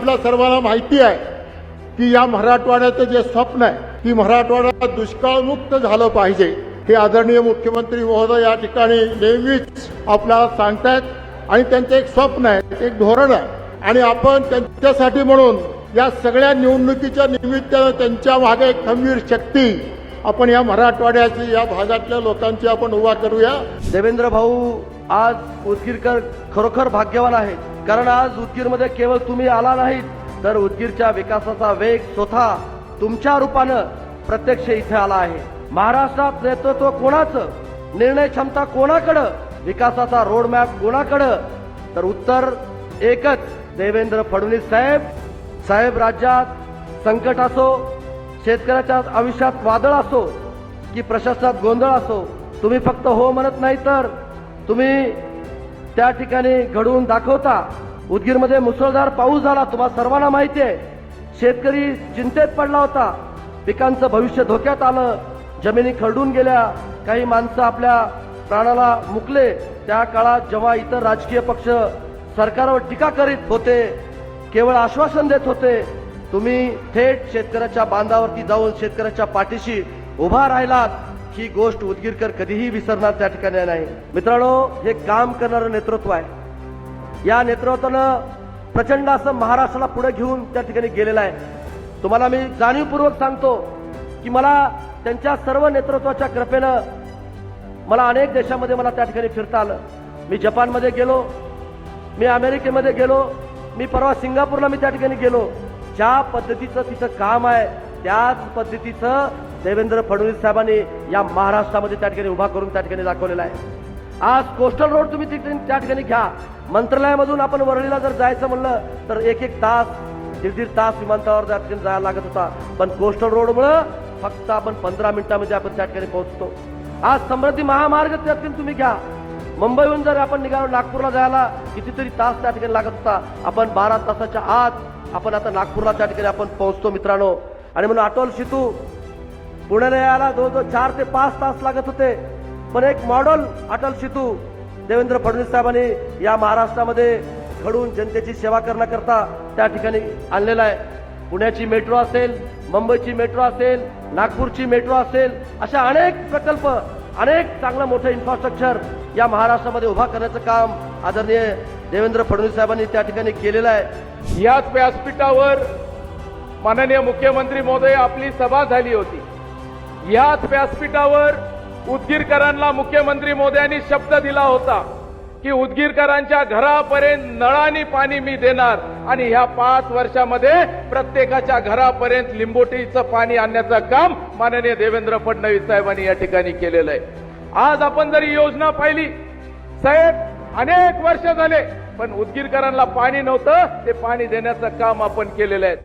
आपल्या सर्वांना माहिती आहे की या मराठवाड्याचं जे स्वप्न आहे की मराठवाडा दुष्काळमुक्त झालं पाहिजे. हे आदरणीय मुख्यमंत्री महोदय या ठिकाणी नेहमीच आपल्याला सांगतायत आणि त्यांचं एक स्वप्न आहे एक धोरण आहे. आणि आपण त्यांच्यासाठी म्हणून या सगळ्या निवडणुकीच्या निमित्तानं त्यांच्या मागे एक खंबीर शक्ती आपण या मराठवाड्याची या भागातल्या लोकांची आपण उभा करूया. देवेंद्र भाऊ आज उदगीरकर खरोखर भाग्यवान आहेत. कारण आज उदगीरमध्ये केवळ तुम्ही आला नाहीत तर उदगीरच्या विकासाचा वेग स्वतः तुमच्या रूपानं प्रत्यक्ष इथे आला आहे. महाराष्ट्रात नेतृत्व कोणाचं? निर्णय क्षमता कोणाकडं? विकासाचा रोडमॅप कोणाकडं? तर उत्तर एकच देवेंद्र फडणवीस साहेब. साहेब राज्यात संकट असो शेतकऱ्याच्या आयुष्यात वादळ असो की प्रशासनात गोंधळ असो तुम्ही फक्त हो म्हणत नाही तर तुम्ही त्या ठिकाणी घडवून दाखवता. उदगीरमध्ये मुसळधार पाऊस झाला तुम्हाला सर्वांना माहिती आहे. शेतकरी चिंतेत पडला होता. पिकांचं भविष्य धोक्यात आलं. जमिनी खरडून गेल्या. काही माणसं आपल्या प्राणाला मुकले. त्या काळात जेव्हा इतर राजकीय पक्ष सरकारवर टीका करीत होते केवळ आश्वासन देत होते तुम्ही थेट शेतकऱ्याच्या बांधावरती जाऊन शेतकऱ्याच्या पाठीशी उभा राहिलात. ही गोष्ट उदगीरकर कधीही विसरणार त्या ठिकाणी नाही. मित्रांनो हे काम करणारं नेतृत्व आहे. या नेतृत्वानं प्रचंड असं महाराष्ट्राला पुढे घेऊन त्या ठिकाणी गेलेलं आहे. तुम्हाला मी जाणीवपूर्वक सांगतो की मला त्यांच्या सर्व नेतृत्वाच्या कृपेनं मला अनेक देशामध्ये मला त्या ठिकाणी फिरता आलं. मी जपानमध्ये गेलो मी अमेरिकेमध्ये गेलो मी परवा सिंगापूरला मी त्या ठिकाणी गेलो. ज्या पद्धतीचं तिचं काम आहे त्याच पद्धतीचं देवेंद्र फडणवीस साहेबांनी या महाराष्ट्रामध्ये त्या ठिकाणी उभा करून त्या ठिकाणी दाखवलेला आहे. आज कोस्टल रोड तुम्ही तिथे त्या ठिकाणी घ्या. मंत्रालयामधून आपण वरळीला जर जायचं म्हणलं तर एक एक तास दीड दीड तास विमानतळावर त्या ठिकाणी जायला लागत होता. पण कोस्टल रोडमुळं फक्त आपण पंधरा मिनिटामध्ये आपण त्या ठिकाणी पोहोचतो. आज समृद्धी महामार्ग त्या ठिकाणी तुम्ही घ्या. मुंबईहून जर आपण निघालो नागपूरला जायला कितीतरी तास त्या ठिकाणी लागत होता. आपण बारा तासाच्या आत आपण आता नागपूरला त्या ठिकाणी आपण पोहोचतो मित्रांनो. आणि म्हणून अटोल सेतू पुण्याला यायला जवळजवळ चार ते पाच तास लागत होते. पण एक मॉडल अटल सेतू देवेंद्र फडणवीस साहेबांनी या महाराष्ट्रामध्ये घडून जनतेची सेवा करण्याकरता त्या ठिकाणी आणलेला आहे. पुण्याची मेट्रो असेल मुंबईची मेट्रो असेल नागपूरची मेट्रो असेल अशा अनेक प्रकल्प अनेक चांगलं मोठं इन्फ्रास्ट्रक्चर या महाराष्ट्रामध्ये उभा करण्याचं काम आदरणीय देवेंद्र फडणवीस साहेबांनी त्या ठिकाणी केलेलं आहे. याच व्यासपीठावर माननीय मुख्यमंत्री महोदय आपली सभा झाली होती. याच व्यासपीठावर उदगीरकरांना मुख्यमंत्री मोद्यांनी शब्द दिला होता की उदगीरकरांच्या घरापर्यंत नळानी पाणी मी देणार आणि ह्या पाच वर्षामध्ये प्रत्येकाच्या घरापर्यंत लिंबोटीचं पाणी आणण्याचं काम माननीय देवेंद्र फडणवीस साहेबांनी या ठिकाणी केलेलं आहे. आज आपण जर ही योजना पाहिली साहेब अनेक वर्ष झाले पण उदगीरकरांना पाणी नव्हतं ते पाणी देण्याचं काम आपण केलेलं आहे.